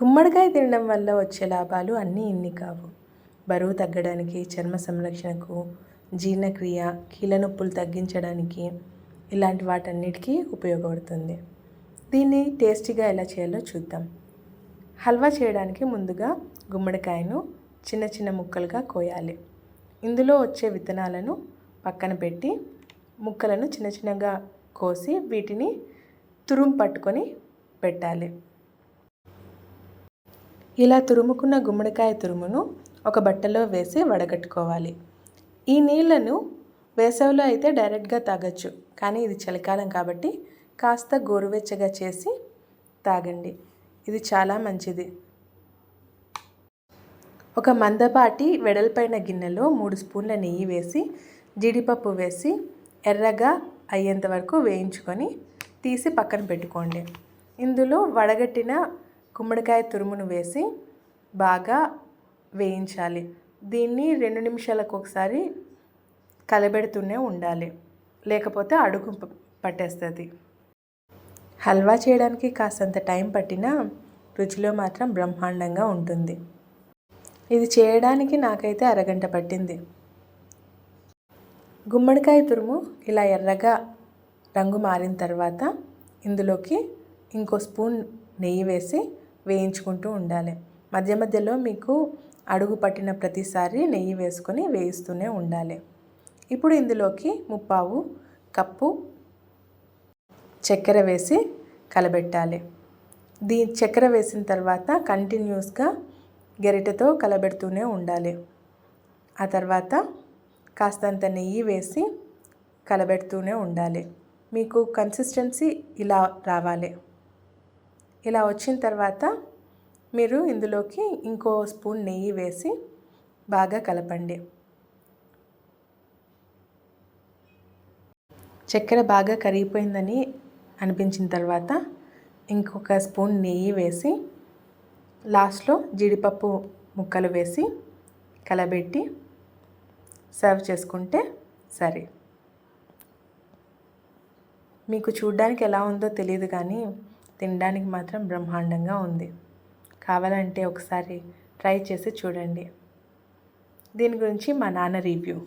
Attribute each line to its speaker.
Speaker 1: గుమ్మడికాయ తినడం వల్ల వచ్చే లాభాలు అన్నీ ఇన్ని కావు. బరువు తగ్గడానికి చర్మ సంరక్షణకు జీర్ణక్రియ కీళ్ళ నొప్పులు తగ్గించడానికి ఇలాంటి వాటన్నిటికీ ఉపయోగపడుతుంది. దీన్ని టేస్టీగా ఎలా చేయాలో చూద్దాం. హల్వా చేయడానికి ముందుగా గుమ్మడికాయను చిన్న చిన్న ముక్కలుగా కోయాలి. ఇందులో వచ్చే విత్తనాలను పక్కన పెట్టి ముక్కలను చిన్న చిన్నగా కోసి వీటిని తురుము పట్టుకొని పెట్టాలి. ఇలా తురుముకున్న గుమ్మడికాయ తురుమును ఒక బట్టలో వేసి వడగట్టుకోవాలి. ఈ నీళ్ళను వేసవిలో అయితే డైరెక్ట్గా తాగొచ్చు కానీ ఇది చలికాలం కాబట్టి కాస్త గోరువెచ్చగా చేసి తాగండి. ఇది చాలా మంచిది. ఒక మందపాటి వెడల్పైన గిన్నెలో మూడు స్పూన్ల నెయ్యి వేసి జీడిపప్పు వేసి ఎర్రగా అయ్యేంత వరకు వేయించుకొని తీసి పక్కన పెట్టుకోండి. ఇందులో వడగట్టిన గుమ్మడికాయ తురుమును వేసి బాగా వేయించాలి. దీన్ని రెండు నిమిషాలకు ఒకసారి కలబెడుతూనే ఉండాలి. లేకపోతే అడుగు పట్టేస్తుంది. హల్వా చేయడానికి కాస్తంత టైం పట్టినా రుచిలో మాత్రం బ్రహ్మాండంగా ఉంటుంది. ఇది చేయడానికి నాకైతే అరగంట పట్టింది. గుమ్మడికాయ తురుము ఇలా ఎర్రగా రంగు మారిన తర్వాత ఇందులోకి ఇంకో స్పూన్ నెయ్యి వేసి వేయించుకుంటూ ఉండాలి. మధ్య మధ్యలో మీకు అడుగు పట్టిన ప్రతిసారి నెయ్యి వేసుకొని వేయిస్తూనే ఉండాలి. ఇప్పుడు ఇందులోకి ముప్పావు కప్పు చక్కెర వేసి కలబెట్టాలి. దీ చక్కెర వేసిన తర్వాత కంటిన్యూస్గా గరిటెతో కలబెడుతూనే ఉండాలి. ఆ తర్వాత కాస్తంత నెయ్యి వేసి కలబెడుతూనే ఉండాలి. మీకు కన్సిస్టెన్సీ ఇలా రావాలి. ఇలా వచ్చిన తర్వాత మీరు ఇందులోకి ఇంకో స్పూన్ నెయ్యి వేసి బాగా కలపండి. చక్కెర బాగా కరిగిపోయిందని అనిపించిన తర్వాత ఇంకొక స్పూన్ నెయ్యి వేసి లాస్ట్లో జీడిపప్పు ముక్కలు వేసి కలబెట్టి సర్వ్ చేసుకుంటే సరే. మీకు చూడ్డానికి ఎలా ఉందో తెలియదు కానీ తినడానికి మాత్రం బ్రహ్మాండంగా ఉంది. కావాలంటే ఒకసారి ట్రై చేసి చూడండి. దీని గురించి మా నాన్న రివ్యూ.